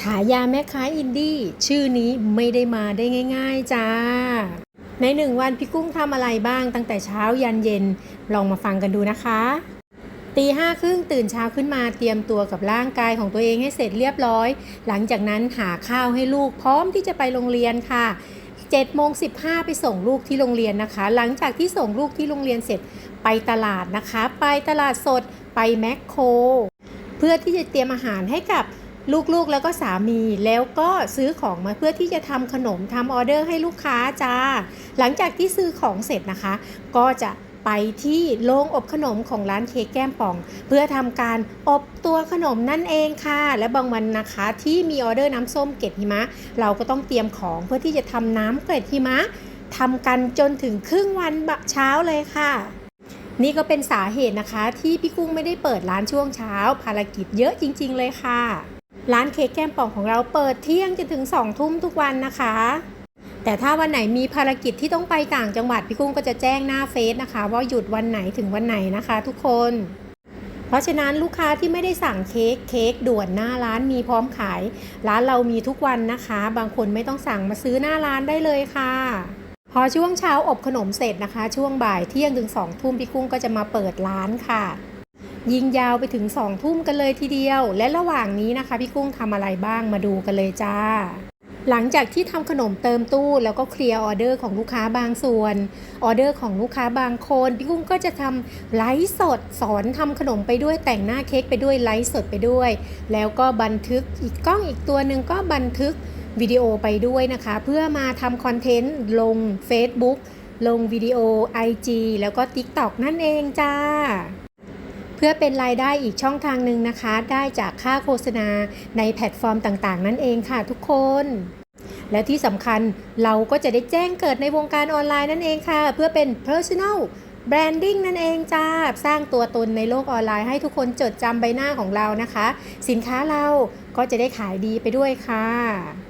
ฉายาแม่ค้าอินดี้ชื่อนี้ไม่ได้มาได้ง่าย ๆจ้า ในหนึ่งวันพี่กุ้งทำอะไรบ้างตั้งแต่เช้ายันเย็นลองมาฟังกันดูนะคะตีห้าครึ่งตื่นเช้าขึ้นมาเตรียมตัวกับร่างกายของตัวเองให้เสร็จเรียบร้อย หลังจากนั้นหาข้าวให้ลูกพร้อมที่จะไปโรงเรียนค่ะ7โมง15 ไปส่งลูกที่โรงเรียนนะคะ หลังจากที่ส่งลูกที่โรงเรียนเสร็จไปตลาดนะคะ ไปตลาดสดไปแมคโคร เพื่อที่จะเตรียมอาหารให้กับ ลูกๆแล้วก็สามีแล้วก็ซื้อของมาเพื่อที่จะทำขนมทำออเดอร์ให้ลูกค้าจ้า หลังจากที่ซื้อของเสร็จนะคะ ก็จะไปที่โรงอบขนมของร้านเค้กแก้มป่อง เพื่อทำการอบตัวขนมนั่นเองค่ะ และบางวันนะคะที่มีออเดอร์น้ำส้มเกล็ดหิมะ เราก็ต้องเตรียมของเพื่อที่จะทำน้ำเกล็ดหิมะทำกันจนถึงครึ่งวันบะเช้าเลยค่ะนี่ก็เป็นสาเหตุนะคะที่พี่กุ้งไม่ได้เปิดร้านช่วงเช้า ภารกิจเยอะจริง ๆ เลยค่ะ ร้านเค้กแก้มป่องของเราเปิดเที่ยงจนถึง 2 ทุ่มทุกวันนะคะ แต่ถ้าวันไหนมีภารกิจที่ต้องไปต่างจังหวัดพี่กุ้งก็จะแจ้งหน้าเฟซนะคะ ว่าหยุดวันไหนถึงวันไหนนะคะ ทุกคน เพราะฉะนั้นลูกค้าที่ไม่ได้สั่งเค้กเค้กด่วนหน้าร้านมีพร้อมขาย ร้านเรามีทุกวันนะคะ บางคนไม่ต้องสั่งมาซื้อหน้าร้านได้เลยค่ะพอช่วงเช้าอบขนมเสร็จนะคะ ช่วงบ่ายเที่ยงถึงสองทุ่มพี่กุ้งก็จะมาเปิดร้านค่ะ ยิงยาวไปถึงสองทุ่มกันเลยทีเดียว และระหว่างนี้นะคะ พี่กุ้งทำอะไรบ้างมาดูกันเลยจ้า หลังจากที่ทำขนมเติมตู้แล้วก็เคลียร์ออเดอร์ของลูกค้าบางส่วน ออเดอร์ของลูกค้าบางคน พี่กุ้งก็จะทำไลฟ์สดสอนทำขนมไปด้วยแต่งหน้าเค้กไปด้วยไลฟ์สดไปด้วย แล้วก็บันทึกอีกกล้องอีกตัวหนึ่งก็บันทึกวิดีโอไปด้วยนะคะ เพื่อมาทำคอนเทนต์ลง Facebook ลงวิดีโอ IG แล้วก็ TikTok นั่นเองจ้า เพื่อเป็นรายได้อีกช่องทางหนึ่งนะคะ ได้จากค่าโฆษณาในแพลตฟอร์มต่างๆ นั่นเองค่ะทุกคน และที่สำคัญเราก็จะได้แจ้งเกิดในวงการออนไลน์นั่นเองค่ะ เพื่อเป็น personal branding นั่นเองจ้า สร้างตัวตนในโลกออนไลน์ให้ทุกคนจดจำใบหน้าของเรานะคะ สินค้าเราก็จะได้ขายดีไปด้วยค่ะ